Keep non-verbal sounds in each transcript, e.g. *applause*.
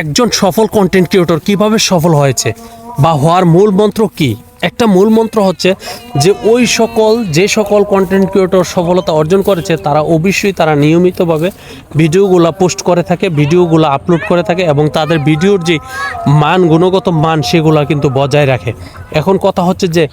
একজন সফল content creator কীভাবে সফল হয়েছে? বা হওয়ার মূল মন্ত্র কি? একটা মূল মন্ত্র হচ্ছে যে ওই সকল, যে সকল কন্টেন্ট ক্রিয়েটর সফলতা অর্জন করেছে, তারা অবশ্যই তারা নিয়মিতভাবে ভিডিওগুলো পোস্ট করে থাকে, ভিডিওগুলো আপলোড করে থাকে এবং তাদের ভিডিওর যে মান, গুণগত মান, সেগুলো কিন্তু বজায় রাখে। এখন কথা হচ্ছে যে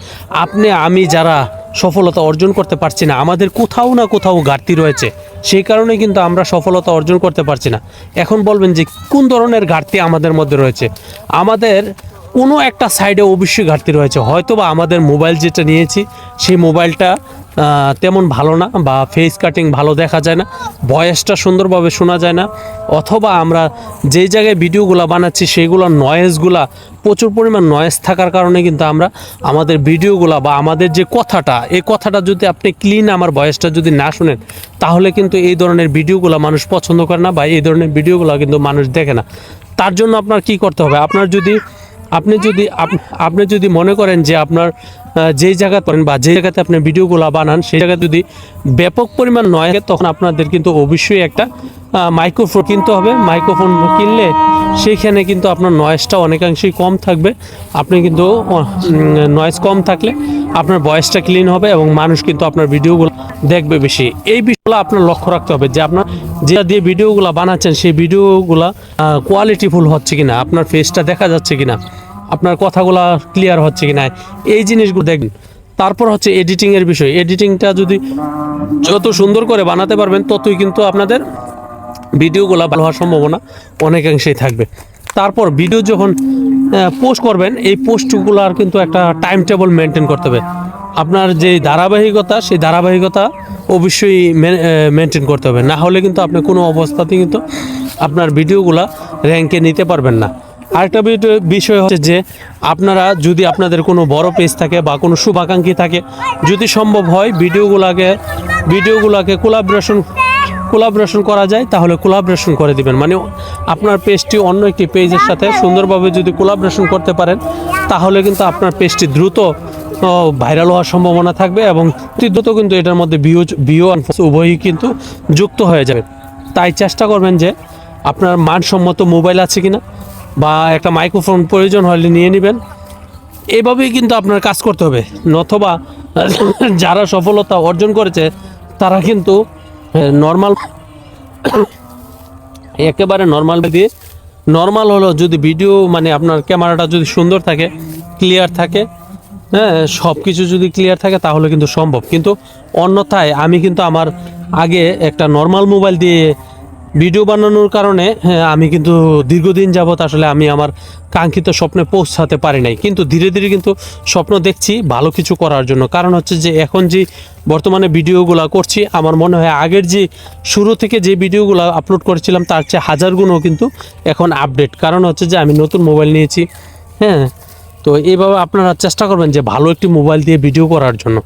আপনি, আমি যারা সফলতা অর্জন করতে পারছি না, আমাদের কোথাও না কোথাও ঘাটতি রয়েছে। সেই কারণে কিন্তু আমরা সফলতা অর্জন করতে পারছি না। এখন বলবেন যে কোন ধরনের ঘাটতি আমাদের মধ্যে রয়েছে? আমাদের কোনো একটা সাইডে অবশ্যই ঘাটতি রয়েছে। হয়তো বা আমাদের মোবাইল যেটা নিয়েছি, সেই মোবাইলটা তেমন ভালো না বা ফেস কাটিং ভালো দেখা যায় না ভয়েসটা সুন্দরভাবে শোনা যায় না, অথবা আমরা যেই জায়গায় ভিডিওগুলো বানাচ্ছি সেইগুলো নয়েজগুলা প্রচুর পরিমাণ নয়েজ থাকার কারণে কিন্তু আমরা আমাদের ভিডিওগুলো বা আমাদের যে কথাটা এই কথাটা যদি আপনি ক্লিন আমার ভয়েসটা যদি না শুনেন, তাহলে কিন্তু এই ধরনের ভিডিওগুলো মানুষ পছন্দ করে না বা এই ধরনের ভিডিওগুলো কিন্তু মানুষ দেখে না। তার জন্য আপনার কি করতে হবে? আপনার যদি আপনি যদি আপ- আপনি যদি মনে করেন যে আপনার যেই জায়গা করেন বা যে জায়গাতে আপনি ভিডিওগুলো বানান, সেই জায়গায় যদি ব্যাপক পরিমাণ নয় তখন আপনাদের কিন্তু অবশ্যই একটা মাইক্রোফোন কিনতে হবে। মাইক্রোফোন কিনলে সেইখানে কিন্তু আপনার নয়েজটা অনেকাংশেই কম থাকবে। আপনি কিন্তু নয়েজ কম থাকলে আপনার ভয়েসটা ক্লিন হবে এবং মানুষ কিন্তু আপনার ভিডিওগুলো দেখবে বেশি। এই বিষয়গুলো আপনার লক্ষ্য রাখতে হবে যে আপনার যেটা দিয়ে ভিডিওগুলো বানাচ্ছেন, সেই ভিডিওগুলো কোয়ালিটিফুল হচ্ছে কিনা, আপনার ফেসটা দেখা যাচ্ছে কিনা। আপনার কথাগুলো ক্লিয়ার হচ্ছে কিনা। এই জিনিসগুলো দেখবেন। তারপর হচ্ছে এডিটিংয়ের বিষয়। এডিটিংটা যদি যত সুন্দর করে বানাতে পারবেন, ততই কিন্তু আপনাদের ভিডিওগুলো ভালো হওয়ার সম্ভাবনা অনেকাংশেই থাকবে। তারপর ভিডিও যখন পোস্ট করবেন, এই পোস্টগুলোর কিন্তু একটা টাইম টেবল মেনটেন করতে হবে। আপনার যে ধারাবাহিকতা, সেই ধারাবাহিকতা অবশ্যই মেনটেন করতে হবে। না হলে কিন্তু আপনি কোনো অবস্থাতেই কিন্তু আপনার ভিডিওগুলা র্যাঙ্কে নিতে পারবেন না। আরেকটা বিষয় হচ্ছে যে আপনারা যদি আপনাদের কোনো বড় পেজ থাকে বা কোনো শুভাকাঙ্ক্ষী থাকে, যদি সম্ভব হয় ভিডিওগুলোকে ভিডিওগুলোকে কোলাবরেশন কোলাবরেশন করা যায়, তাহলে কোলাবরেশন করে দিবেন। মানে আপনার পেজটি অন্য একটি পেজের সাথে সুন্দরভাবে যদি কোলাবরেশন করতে পারেন, তাহলে কিন্তু আপনার পেজটি দ্রুত ভাইরাল হওয়ার সম্ভাবনা থাকবে এবং দ্রুত কিন্তু এটার মধ্যে ভিউ ভিউ উভয়ই কিন্তু যুক্ত হয়ে যাবে। তাই চেষ্টা করবেন যে আপনার মানসম্মত মোবাইল আছে কিনা বা একটা মাইক্রোফোন প্রয়োজন হলে নিয়ে নেবেন। এভাবেই কিন্তু আপনার কাজ করতে হবে। নথবা *coughs* যারা সফলতা অর্জন করেছে, তারা কিন্তু নর্মাল *coughs* একেবারে নর্মাল দিয়ে নর্মাল হলো যদি ভিডিও মানে আপনার ক্যামেরাটা যদি সুন্দর থাকে ক্লিয়ার থাকে হ্যাঁ সব কিছু যদি ক্লিয়ার থাকে, তাহলে কিন্তু সম্ভব। কিন্তু অন্যথায় আমি কিন্তু আমার আগে একটা নর্মাল মোবাইল দিয়ে ভিডিও বানানোর কারণে হ্যাঁ, আমি কিন্তু দীর্ঘদিন যাবত আসলে আমি আমার কাঙ্ক্ষিত স্বপ্নে পৌঁছাতে পারি নাই। কিন্তু ধীরে ধীরে কিন্তু স্বপ্ন দেখছি ভালো কিছু করার জন্য। কারণ হচ্ছে যে এখন যে বর্তমানে ভিডিওগুলো করছি আমার মনে হয় আগের যে শুরু থেকে যে ভিডিওগুলো আপলোড করেছিলাম তার চেয়ে হাজার গুণও কিন্তু এখন আপডেট। কারণ হচ্ছে যে আমি নতুন মোবাইল নিয়েছি হ্যাঁ তো এইভাবে আপনারা চেষ্টা করবেন যে ভালো একটি মোবাইল দিয়ে ভিডিও করার জন্য।